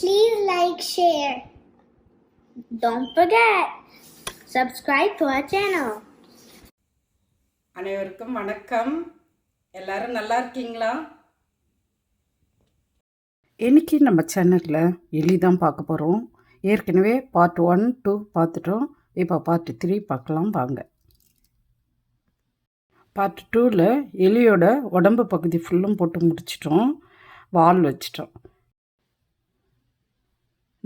Please like, share. Don't forget, subscribe to our channel. அனைவருக்கும் வணக்கம். எல்லாரும் நல்லா இருக்கீங்களா? இன்னைக்கு நம்ம சேனலில் எலி தான் பார்க்க போகிறோம் ஏற்கனவே பார்ட் ஒன் டூ பார்த்துட்டோம். இப்போ பார்ட் த்ரீ பார்க்கலாம் வாங்க. பார்ட் டூவில் எலியோட உடம்பு பகுதி ஃபுல்லும் போட்டு முடிச்சிட்டோம். வால் வச்சிட்டோம்.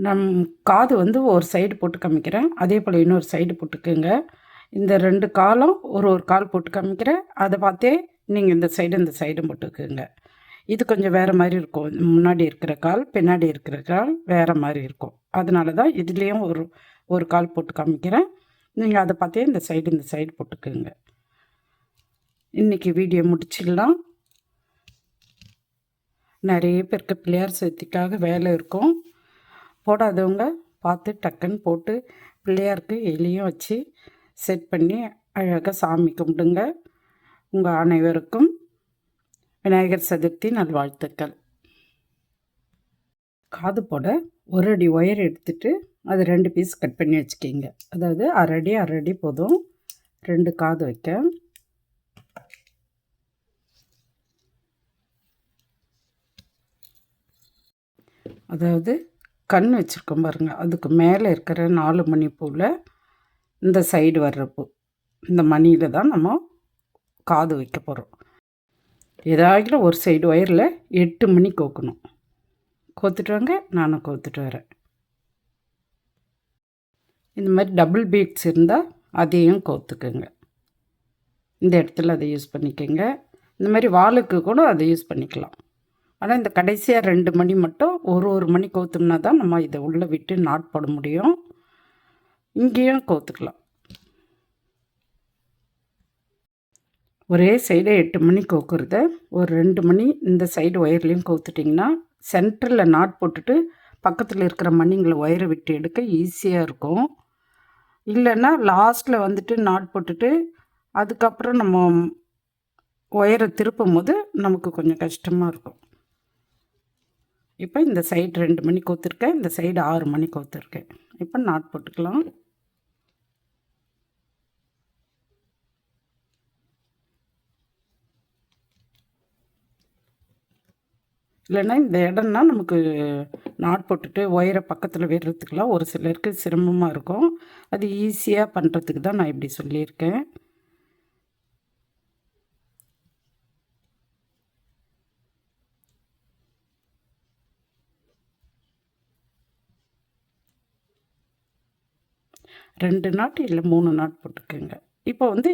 நம் காது வந்து ஒரு சைடு போட்டு காமிக்கிறேன். அதே போல் இன்னொரு சைடு போட்டுக்கோங்க. இந்த ரெண்டு காலும் ஒரு ஒரு கால் போட்டு காமிக்கிறேன். அதை பார்த்தே நீங்கள் இந்த சைடு இந்த சைடும் போட்டுக்கோங்க. இது கொஞ்சம் வேறு மாதிரி இருக்கும். முன்னாடி இருக்கிற கால் பின்னாடி இருக்கிற கால் வேறு மாதிரி இருக்கும். அதனால தான் இதுலேயும் ஒரு ஒரு கால் போட்டு காமிக்கிறேன். நீங்கள் அதை பார்த்தே இந்த சைடு இந்த சைடு போட்டுக்கோங்க. இன்றைக்கி வீடியோ முடிச்சிடலாம் நிறைய பேருக்கு பிள்ளையார் சேர்த்திக்காக வேலை இருக்கும். போடாதவங்க பார்த்து டக்குன்னு போட்டு பிள்ளையாருக்கு எலியும் வச்சு செட் பண்ணி அழகாக சாமி கும்பிடுங்க. உங்கள் அனைவருக்கும் விநாயகர் சதுர்த்தி நல்வாழ்த்துக்கள். காது போட ஒரு அடி ஒயர் எடுத்துட்டு அது ரெண்டு பீஸ் கட் பண்ணி வச்சுக்கிங்க. அதாவது அரை அடி அரை அடி போதும். ரெண்டு காது வைக்க. அதாவது கண் வச்சுருக்கோம் பாருங்கள் அதுக்கு மேலே இருக்கிற நாலு மணி பூவில் இந்த சைடு வர்ற பூ இந்த மணியில் தான் நம்ம காது வைக்க போகிறோம் ஏதாகிலும் ஒரு சைடு ஒயரில் எட்டு மணி கோக்கணும். கோத்துட்டு வாங்க நானும் கோத்துட்டு வரேன். இந்த மாதிரி டபுள் பீட்ஸ் இருந்தால் அதையும் கோத்துக்குங்க. இந்த இடத்துல அதை யூஸ் பண்ணிக்கோங்க. இந்த மாதிரி வாளுக்கு கூட அதை யூஸ் பண்ணிக்கலாம். ஆனால் இந்த கடைசியாக ரெண்டு மணி மட்டும் ஒரு ஒரு மணி கோத்தோம்னா தான் நம்ம இதை உள்ளே விட்டு நாட் போட முடியும். இங்கேயும் கோத்துக்கலாம். ஒரே சைடே எட்டு மணி கோக்குறத. ஒரு ரெண்டு மணி இந்த சைடு ஒயர்லேயும் கோத்துட்டிங்கன்னா சென்டரில் நாட் போட்டுட்டு பக்கத்தில் இருக்கிற மணிங்களை ஒயரை விட்டு எடுக்க ஈஸியாக இருக்கும். இல்லைன்னா லாஸ்ட்டில் வந்துட்டு நாட் போட்டுட்டு அதுக்கப்புறம் நம்ம ஒயரை திருப்பும் போது நமக்கு கொஞ்சம் கஷ்டமாக இருக்கும். இப்போ இந்த சைடு ரெண்டு மணி கோத்துருக்கேன் இந்த சைடு ஆறு மணி கோத்துருக்கேன். இப்போ நாட் போட்டுக்கலாம். இல்லைன்னா இந்த இடம்னா நமக்கு நாட் போட்டுட்டு ஒயரை பக்கத்தில் விடுறதுக்கெலாம் ஒரு சிலருக்கு சிரமமாக இருக்கும். அது ஈஸியாக பண்ணுறதுக்கு தான் நான் இப்படி சொல்லியிருக்கேன். ரெண்டு நாட் இல்லை மூணு நாட் போட்டுக்கோங்க. இப்போ வந்து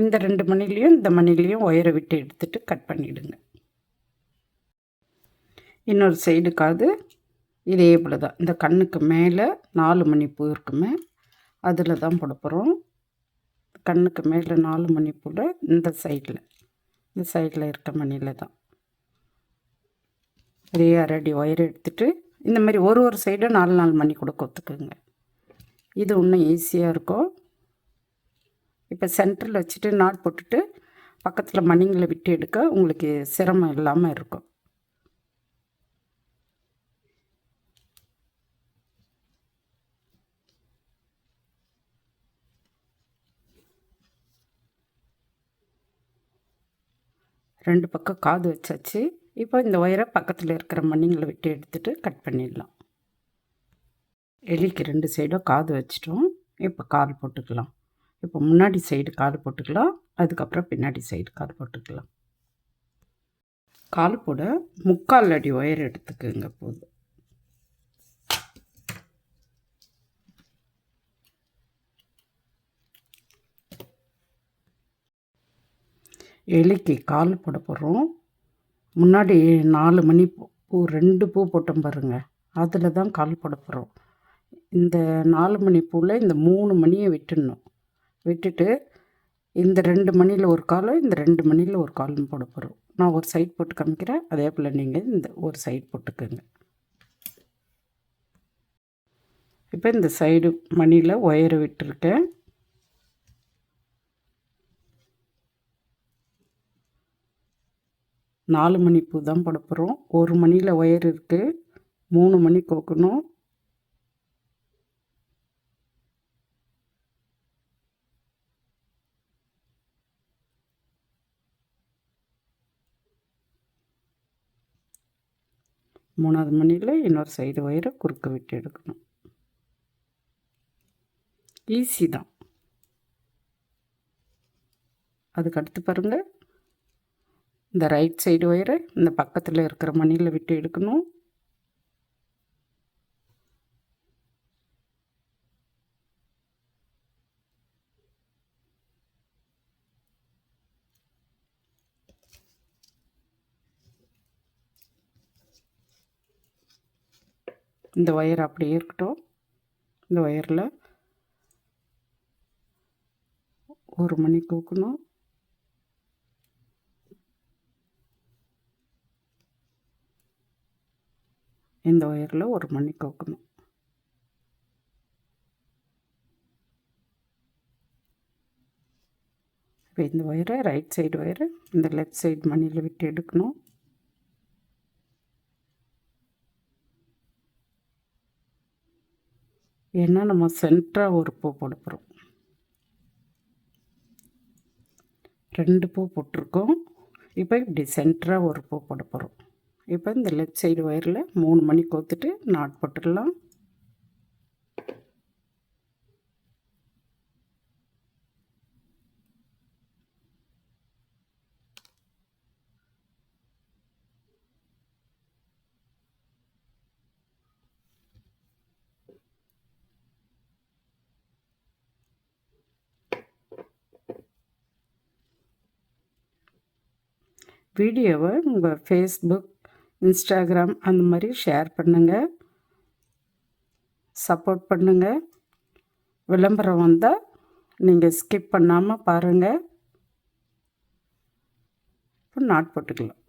இந்த ரெண்டு மணிலையும் இந்த மணிலையும் ஒயரை விட்டு எடுத்துட்டு கட் பண்ணிவிடுங்க இன்னொரு சைடுக்காவது இதே போல் தான் இந்த கண்ணுக்கு மேலே நாலு மணி பூ இருக்குமே அதில் தான் போட போகிறோம் கண்ணுக்கு மேலே நாலு மணி பூவில் இந்த சைடில் இந்த சைடில் இருக்க மணியில் தான். அதே அரடி ஒயர் எடுத்துகிட்டு இந்த மாதிரி ஒரு ஒரு சைடும் நாலு நாலு மணி கூட கொத்துக்குங்க. இது இன்னும் ஈஸியாக இருக்கும். இப்போ சென்டரில் வச்சுட்டு நாட் போட்டுட்டு பக்கத்தில் மணிங்களை விட்டு எடுக்க உங்களுக்கு சிரமம் இல்லாமல் இருக்கும். ரெண்டு பக்கம் காது வச்சாச்சு. இப்போ இந்த ஒயரை பக்கத்தில் இருக்கிற மணிங்களை விட்டு எடுத்துகிட்டு கட் பண்ணிடலாம். எலிக்கு ரெண்டு சைடும் காது வச்சிட்டோம். இப்போ கால் போட்டுக்கலாம். இப்போ முன்னாடி சைடு கால் போட்டுக்கலாம். அதுக்கப்புறம் பின்னாடி சைடு கால் போட்டுக்கலாம். கால் போட முக்கால் அடி ஒயர் எடுத்துக்குங்க போதும். எலிக்கு கால் போட போகிறோம் முன்னாடி நாலு மணி பூ பூ ரெண்டு பூ போட்டோம் பாருங்கள் அதில் தான் கால் போட போகிறோம் இந்த நாலு மணி பூவில் இந்த மூணு மணியை விட்டுடணும். விட்டுட்டு இந்த ரெண்டு மணியில் ஒரு காலும் இந்த ரெண்டு மணியில் ஒரு காலும் போட போகிறோம் நான் ஒரு சைட் போட்டு காமிக்கிறேன். அதே போல் நீங்கள் இந்த ஒரு சைட் போட்டுக்கோங்க. இப்போ இந்த சைடு மணியில் ஒயரை விட்டுருக்கேன். நாலு மணி பூ தான் போட போகிறோம் ஒரு மணியில் ஒயர் இருக்குது மூணு மணி கோக்கணும். மூணாவது மணியில் இன்னொரு சைடு ஒயரை குறுக்க விட்டு எடுக்கணும். ஈஸி தான். அதுக்கு அடுத்து பாருங்கள் இந்த ரைட் சைடு ஒயரை இந்த பக்கத்தில் இருக்கிற மணியில் விட்டு எடுக்கணும். இந்த ஒயர் அப்படியே இருக்கட்டும். இந்த ஒயரில் ஒரு மணி தூக்கணும். இந்த ஒயரில் ஒரு மணி கோக்கணும் இப்போ இந்த ஒயரை ரைட் சைடு ஒயரை இந்த லெஃப்ட் சைடு மணியில் விட்டு எடுக்கணும். ஏன்னா நம்ம சென்டராக ஒரு பூ போட போகிறோம் ரெண்டு பூ போட்டிருக்கோம். இப்போ இப்படி சென்டராக ஒரு பூ போட போகிறோம் இப்போ இந்த லெஃப்ட் சைடு ஒயரில் மூணு மணி கோத்துட்டு நாட் போட்டுடலாம். வீடியோவை உங்கள் ஃபேஸ்புக் இன்ஸ்டாகிராம் அந்த மாதிரி ஷேர் பண்ணுங்கள் சப்போர்ட் பண்ணுங்கள் விளம்பரம் வந்தால் நீங்கள் ஸ்கிப் பண்ணாமல் பாருங்கள் இப்போ நாட் போட்டுக்கலாம்.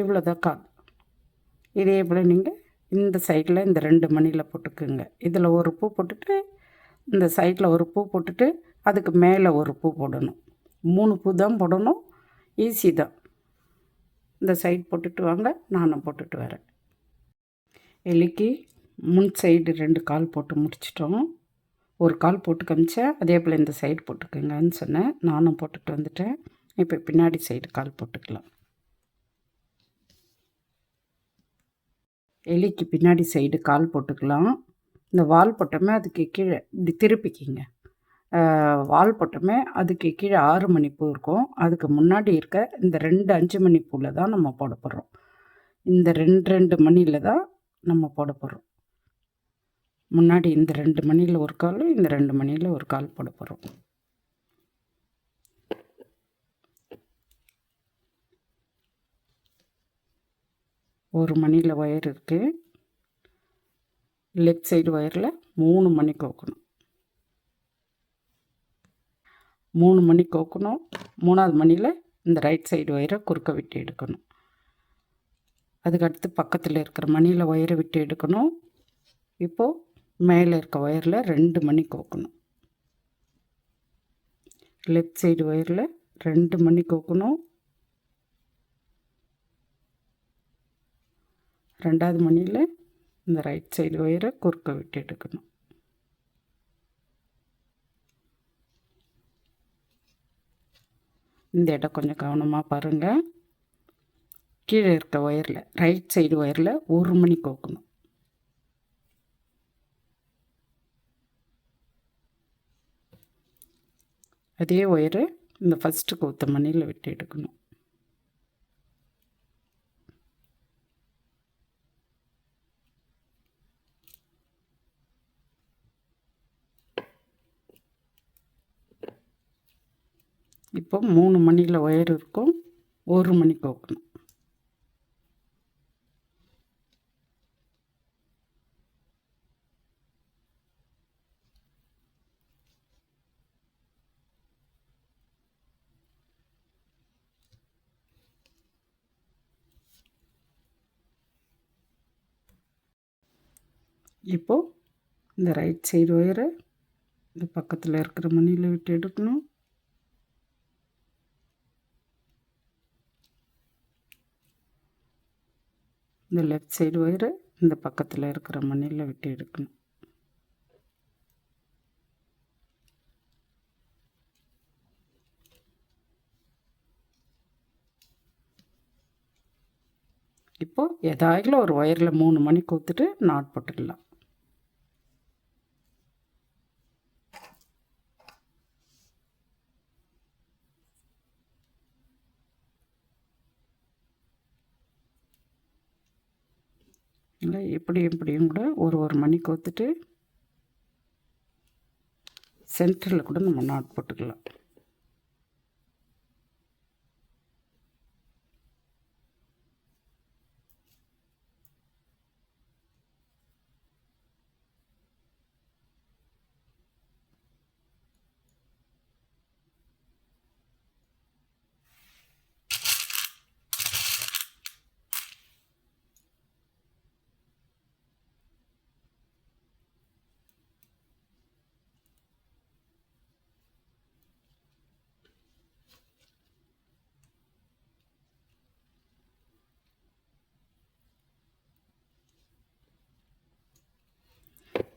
இவ்வளோதான் கால். இதே போல் நீங்கள் இந்த சைடில் இந்த ரெண்டு மணியில் போட்டுக்குங்க. இதில் ஒரு பூ போட்டுட்டு இந்த சைடில் ஒரு பூ போட்டுட்டு அதுக்கு மேலே ஒரு பூ போடணும். மூணு பூ தான் போடணும். ஈஸி தான். இந்த சைட் போட்டுட்டு வாங்க நானும் போட்டுட்டு வரேன். எலிக்கு முன் சைடு ரெண்டு கால் போட்டு முடிச்சிட்டோம். ஒரு கால் போட்டு காமிச்சேன் அதே போல் இந்த சைடு போட்டுக்கோங்கன்னு சொன்னேன். நானும் போட்டுட்டு வந்துட்டேன். இப்போ பின்னாடி சைடு கால் போட்டுக்கலாம். எலிக்கு பின்னாடி சைடு கால் போட்டுக்கலாம். இந்த வால் போட்டோமே அதுக்கு கீழே இப்படி திருப்பிக்கிங்க. வால் போட்டோமே அதுக்கு கீழே ஆறு மணி பூ இருக்கும். அதுக்கு முன்னாடி இருக்க இந்த ரெண்டு அஞ்சு மணி பூவில் தான் நம்ம போட போகிறோம் இந்த ரெண்டு ரெண்டு மணியில் தான் நம்ம போட போகிறோம் முன்னாடி இந்த ரெண்டு மணியில் ஒரு கால் இந்த ரெண்டு மணியில் ஒரு கால் போட போகிறோம் ஒரு மணியில் ஒயர் இருக்குது லெஃப்ட் சைடு ஒயரில் மூணு மணி கோக்கணும். மூணு மணி கோக்கணும். மூணாவது மணியில் இந்த ரைட் சைடு ஒயரை குறுக்க விட்டு எடுக்கணும். அதுக்கடுத்து பக்கத்தில் இருக்கிற மணியில் ஒயரை விட்டு எடுக்கணும். இப்போது மேலே இருக்க ஒயரில் ரெண்டு மணி கோக்கணும். லெஃப்ட் சைடு ஒயரில் ரெண்டு மணி கோக்கணும். ரெண்டாவது மணியில் இந்த ரைட் சைடு ஒயரை குறுக்க விட்டு எடுக்கணும். இந்த இடம் கொஞ்சம் கவனமாக பாருங்கள் கீழே இருக்க ஒயரில் ரைட் சைடு ஒயரில் ஒரு மணி கோக்கணும். அதே ஒயரு இந்த ஃபஸ்ட்டு கோத்த மணியில் விட்டு எடுக்கணும். இப்போ மூணு மணியில் ஒயர் இருக்கும். ஒரு மணி கோக்கணும் இப்போது இந்த ரைட் சைடு ஒயரை இந்த பக்கத்தில் இருக்கிற மணியில் விட்டு எடுக்கணும். இந்த லெஃப்ட் சைடு ஒயரு இந்த பக்கத்தில் இருக்கிற மண்ணில் விட்டு எடுக்கணும். இப்போது எதாயிலும் ஒரு ஒயரில் மூணு மணி கொடுத்துட்டு நாட் போட்டுடலாம் இல்லை இப்படி இப்படியும் கூட ஒரு ஒரு மணி கோத்துட்டு சென்டரில் கூட நம்ம நாட் போட்டுக்கலாம்.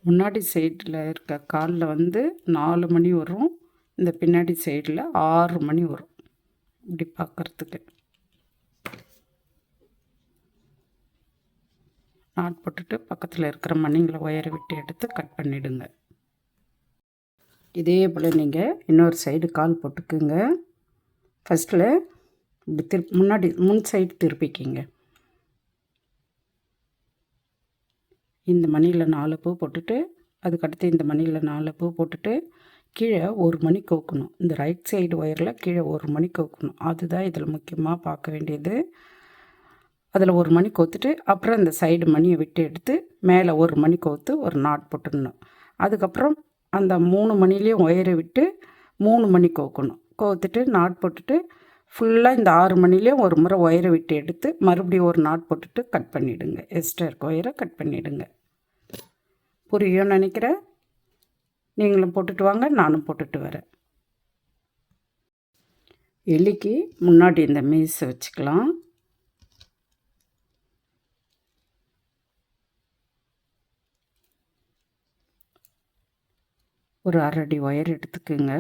முன்னாடி சைடில் இருக்க காலில் வந்து நாலு மணி வரும். இந்த பின்னாடி சைடில் ஆறு மணி வரும். இப்படி பார்க்குறதுக்கு நாட் போட்டுட்டு பக்கத்தில் இருக்கிற மணிங்களை ஒயரை விட்டு எடுத்து கட் பண்ணிவிடுங்க இதே போல் நீங்கள் இன்னொரு சைடு கால் போட்டுக்குங்க. ஃபஸ்ட்டில் இப்படி திரு முன்னாடி முன் சைடு திருப்பிக்கிங்க. இந்த மணியில் நாலு பூ போட்டுட்டு அதுக்கடுத்து இந்த மணியில் நாலு பூ போட்டுட்டு கீழே ஒரு மணி கோக்கணும். இந்த ரைட் சைடு ஒயரில் கீழே ஒரு மணி கோக்கணும். அதுதான் இதில் முக்கியமாக பார்க்க வேண்டியது. அதில் ஒரு மணி கோத்துட்டு அப்புறம் இந்த சைடு மணியை விட்டு எடுத்து மேலே ஒரு மணி கோத்து ஒரு நாட் போட்டுடணும். அதுக்கப்புறம் அந்த மூணு மணிலேயும் ஒயரை விட்டு மூணு மணி கோக்கணும். கோத்துட்டு நாட் போட்டுட்டு ஃபுல்லாக இந்த ஆறு மணிலேயும் ஒரு முறை ஒயரை விட்டு எடுத்து மறுபடியும் ஒரு நாட் போட்டுட்டு கட் பண்ணிவிடுங்க எக்ஸ்ட்ரா இருக்க ஒயரை கட் பண்ணிவிடுங்க புரியும் நினைக்கிறேன். நீங்களும் போட்டுட்டு வாங்க நானும் போட்டுட்டு வரேன். எலிக்கு முன்னாடி இந்த மீஸை வச்சுக்கலாம். ஒரு அரடி ஒயர் எடுத்துக்குங்க.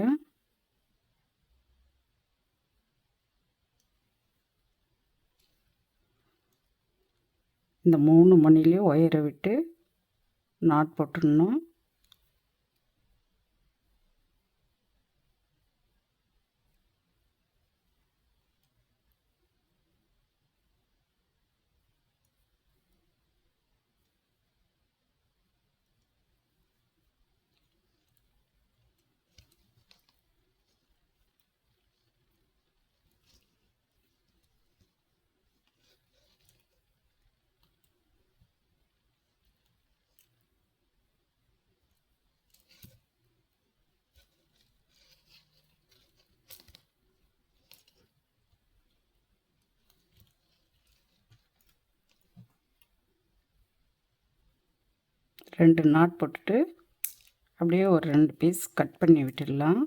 இந்த மூணு மணிலேயும் ஒயரை விட்டு நாட் போட்டுடணும் ரெண்டு நாட் போட்டுட்டு அப்படியே ஒரு ரெண்டு பீஸ் கட் பண்ணி விட்டுடலாம்.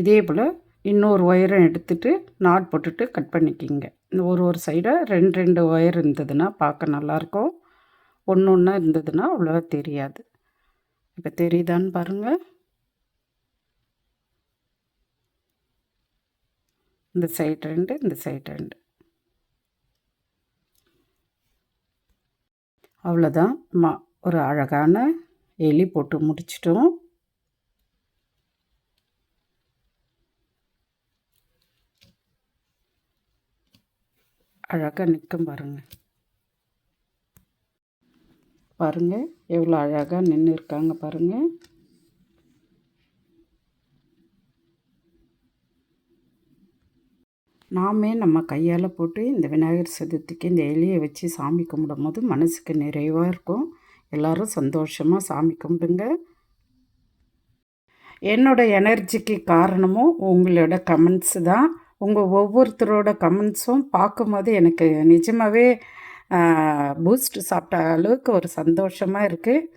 இதே போல் இன்னொரு ஒயரும் எடுத்துட்டு நாட் போட்டுட்டு கட் பண்ணிக்கிங்க. இந்த ஒரு ஒரு சைடாக ரெண்டு ரெண்டு ஒயர் இருந்ததுன்னா பார்க்க நல்லாயிருக்கும். ஒன்று ஒன்றா இருந்ததுன்னா அவ்வளோவா தெரியாது. இப்போ தெரியுதான்னு பாருங்கள் இந்த சைட் ரெண்டு இந்த சைட் ரெண்டு. அவ்வளோதான் மா ஒரு அழகான எலி போட்டு முடிச்சிட்டோம். அழகாக நிற்கும் பாருங்கள் பாருங்கள் எவ்வளோ அழகாக நின்று இருக்காங்க பாருங்கள் நாமே நம்ம கையால் போட்டு இந்த விநாயகர் சதுர்த்திக்கு இந்த எலியை வச்சு சாமி கும்பிடும் போது மனசுக்கு நிறைவாக இருக்கும். எல்லோரும் சந்தோஷமாக சாமி கும்பிடுங்க. என்னோட எனர்ஜிக்கு காரணமும் உங்களோட கமெண்ட்ஸு தான். உங்கள் ஒவ்வொருத்தரோட கமெண்ட்ஸும் பார்க்கும்போது எனக்கு நிஜமாகவே பூஸ்ட் சாப்பிட்ட அளவுக்கு ஒரு சந்தோஷமாக இருக்குது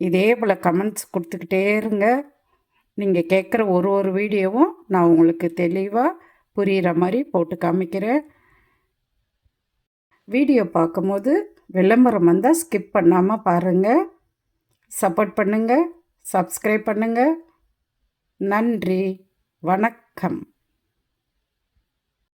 இதே போல் கமெண்ட்ஸ் கொடுத்துக்கிட்டே இருங்க. நீங்கள் கேட்குற ஒரு ஒரு வீடியோவும் நான் உங்களுக்கு தெளிவாக புரிகிற மாதிரி போட்டு காமிக்கிறேன். வீடியோ பார்க்கும்போது விளம்பரம் வந்தால் ஸ்கிப் பண்ணாமல் பாருங்கள் சப்போர்ட் பண்ணுங்கள் சப்ஸ்கிரைப் பண்ணுங்கள் நன்றி வணக்கம்.